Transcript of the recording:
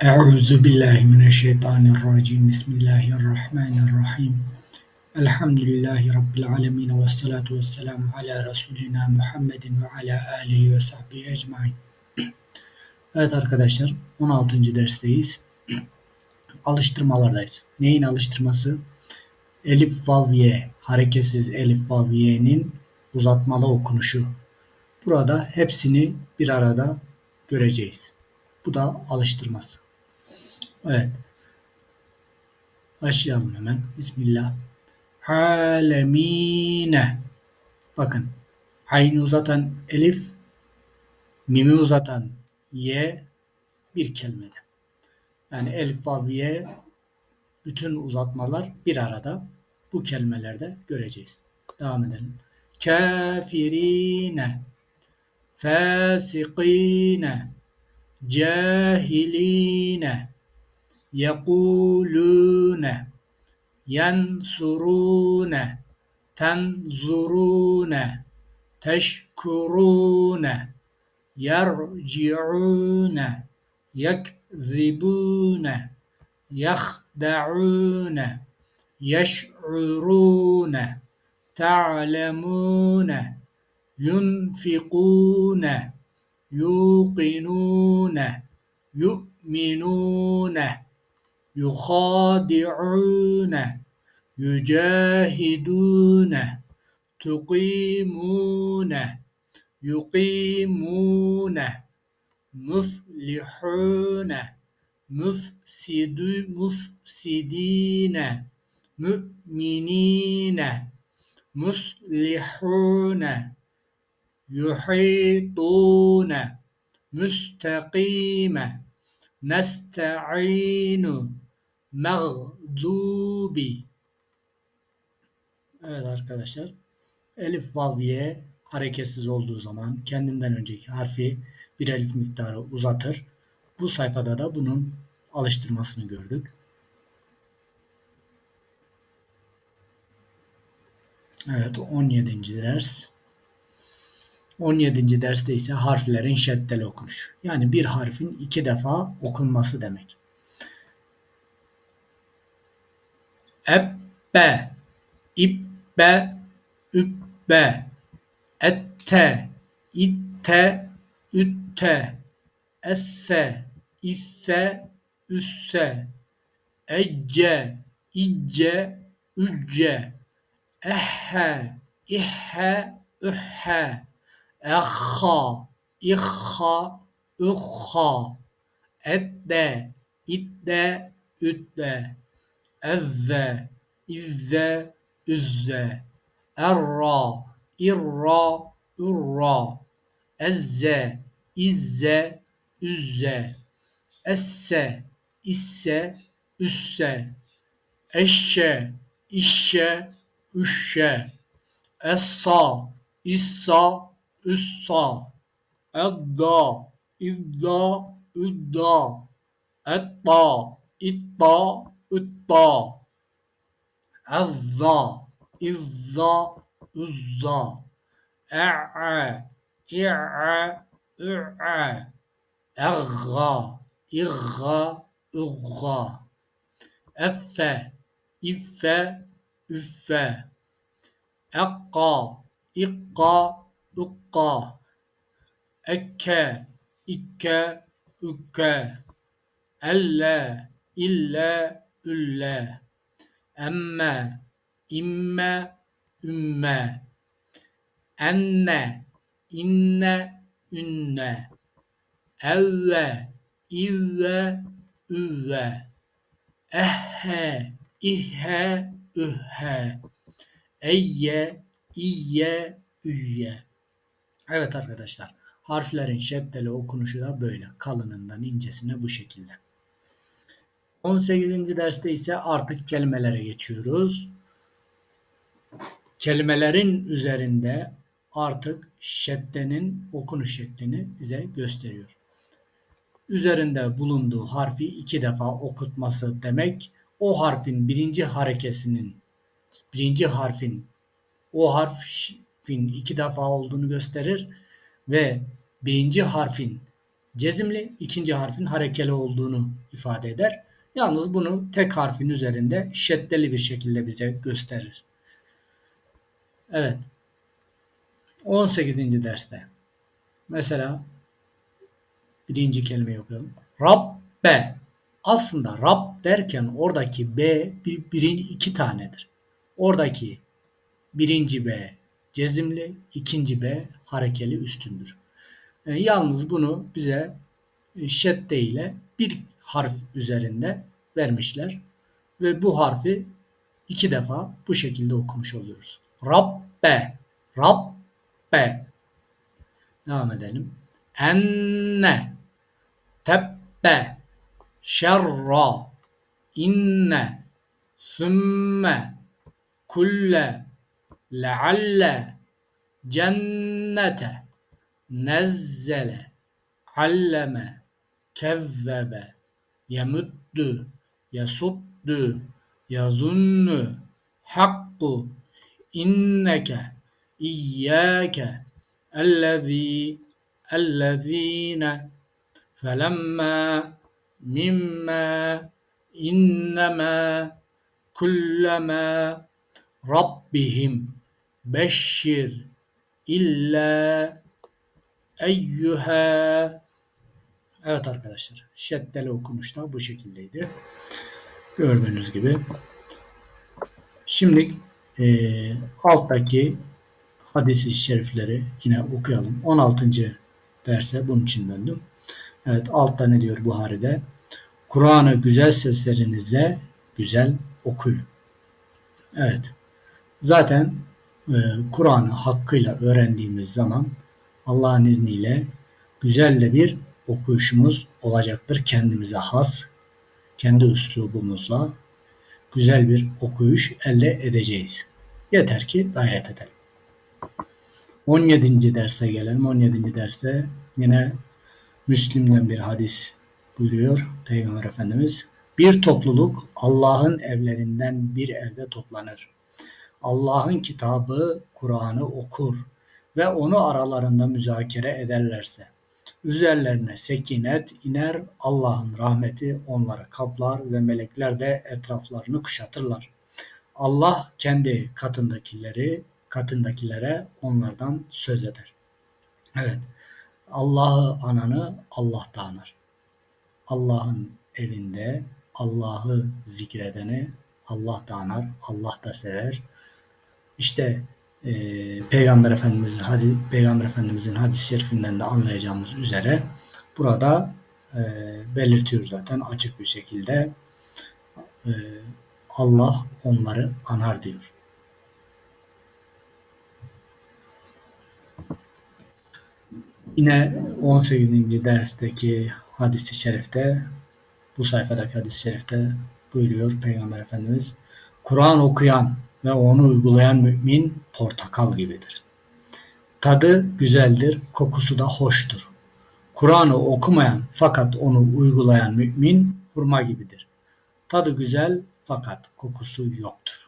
Euzu billahi mineşşeytanirracim. Bismillahirrahmanirrahim. Elhamdülillahi rabbil alamin ve salatu vesselamu ala resulina Muhammedin ve ala alihi ve sahbihi ecmaîn. Evet arkadaşlar 16. dersteyiz. Alıştırmalardayız. Neyin alıştırması? Elif vav ye, hareketsiz elif vav ye'nin uzatmalı okunuşu. Burada hepsini bir arada göreceğiz. Bu da alıştırması. Evet. Başlayalım hemen. Bismillah. Alemine. Bakın. Aynı uzatan elif, mimi uzatan ye bir kelimede. Yani elif, vav, ye bütün uzatmalar bir arada. Bu kelimelerde göreceğiz. Devam edelim. Kafirine fasikine cahilina يقولون ينصرون تنظرون تشكرون يرجعون يكذبون يخدعون يشعرون تعلمون ينفقون يوقنون يؤمنون. yuhadi'une yücehidune tuqimune yuqimune muflihune mufsidü mufsidine müminine muslihune yuhitune müstakime nesta'inu mağdubi. Evet arkadaşlar. Elif vav ye hareketsiz olduğu zaman kendinden önceki harfi bir elif miktarı uzatır. Bu sayfada da bunun alıştırmasını gördük. Evet 17. ders. 17. derste ise harflerin şeddeli okunuş. Yani bir harfin iki defa okunması demek. Ebbe, ibbe, übbe, ette, itte, ütte, esse, isse, üsse, ecce, icce, ücce, ehhe, ihhe, ühhe, ehha, ihha, uhha, edde, idde, üdde, ezze, izze, üzze, erra, irra, urra, ezze, izze, üzze, esse, isse, üsse, eşşe, işşe, üşşe, essa, issa, üssa, edda, idda, üdda, etta, itta, ütta azza izza. Uzza. E'a i''a ü'a egga igga ugga effe iffe üffe ekka. İkka. Ukka. Ekke ikke ükke elle. İlle ülle, emme, imme, ümme, enne, inne, ünne, evve, ivve, üvve, ehhe, ihhe, ühhe, eyye, iyye, üyye. Evet arkadaşlar harflerin şeddeli okunuşu da böyle. Kalınından incesine bu şekilde. 18. derste ise artık kelimelere geçiyoruz. Kelimelerin üzerinde artık şeddenin okunuş şeklini bize gösteriyor. Üzerinde bulunduğu harfi iki defa okutması demek o harfin birinci harekesinin birinci harfin o harfin iki defa olduğunu gösterir ve birinci harfin cezimli, ikinci harfin harekeli olduğunu ifade eder. Yalnız bunu tek harfin üzerinde şeddeli bir şekilde bize gösterir. Evet. 18. derste. Mesela birinci kelimeyi okuyalım. Rabbe. Aslında Rab derken oradaki B bir, birinci iki tanedir. Oradaki birinci B cezimli, ikinci B harekeli üstündür. E, yalnız bunu bize şedde ile bir harf üzerinde vermişler. Ve bu harfi iki defa bu şekilde okumuş oluyoruz. Rabbe, Rabbe. Devam edelim. Enne, tebbe, şerra, inne, sümme, kulle, lealle, cennete, nezzele, alleme, kezzebe, yemuddu, yasuddu, yazunnu, hakku, inneke, iyyake, ellezî, ellezîne, felemma, mimma, innema, kullema, rabbihim, beşşir, illa, eyyüha, Evet arkadaşlar. Şeddeli okumuş da bu şekildeydi. Gördüğünüz gibi. Şimdi e, alttaki hadis-i şerifleri yine okuyalım. 16. derse bunun için döndüm. Evet altta ne diyor Buhari'de? Kur'an'ı güzel seslerinizle güzel okuyun. Evet. Zaten e, Kur'an'ı hakkıyla öğrendiğimiz zaman Allah'ın izniyle güzel de bir okuyuşumuz olacaktır. Kendimize has, kendi üslubumuzla güzel bir okuyuş elde edeceğiz. Yeter ki gayret edelim. 17. derse gelelim. 17. derste yine Müslim'den bir hadis buyuruyor Peygamber Efendimiz. Bir topluluk Allah'ın evlerinden bir evde toplanır. Allah'ın kitabı Kur'an'ı okur ve onu aralarında müzakere ederlerse Üzerlerine sekinet iner, Allah'ın rahmeti onları kaplar ve melekler de etraflarını kuşatırlar. Allah kendi katındakileri, katındakilere onlardan söz eder. Evet, Allah'ı ananı Allah da anar. Allah'ın evinde Allah'ı zikredeni Allah da anar, Allah da sever. İşte e, Peygamber Efendimizin hadi Peygamber Efendimizin hadis-i şerifinden de anlayacağımız üzere burada e, belirtiyor zaten açık bir şekilde e, Allah onları anar diyor. Yine 18. dersteki hadis-i şerifte bu sayfadaki hadis-i şerifte buyuruyor Peygamber Efendimiz Kur'an okuyan ve onu uygulayan mümin portakal gibidir. Tadı güzeldir, kokusu da hoştur. Kur'an'ı okumayan fakat onu uygulayan mümin hurma gibidir. Tadı güzel fakat kokusu yoktur.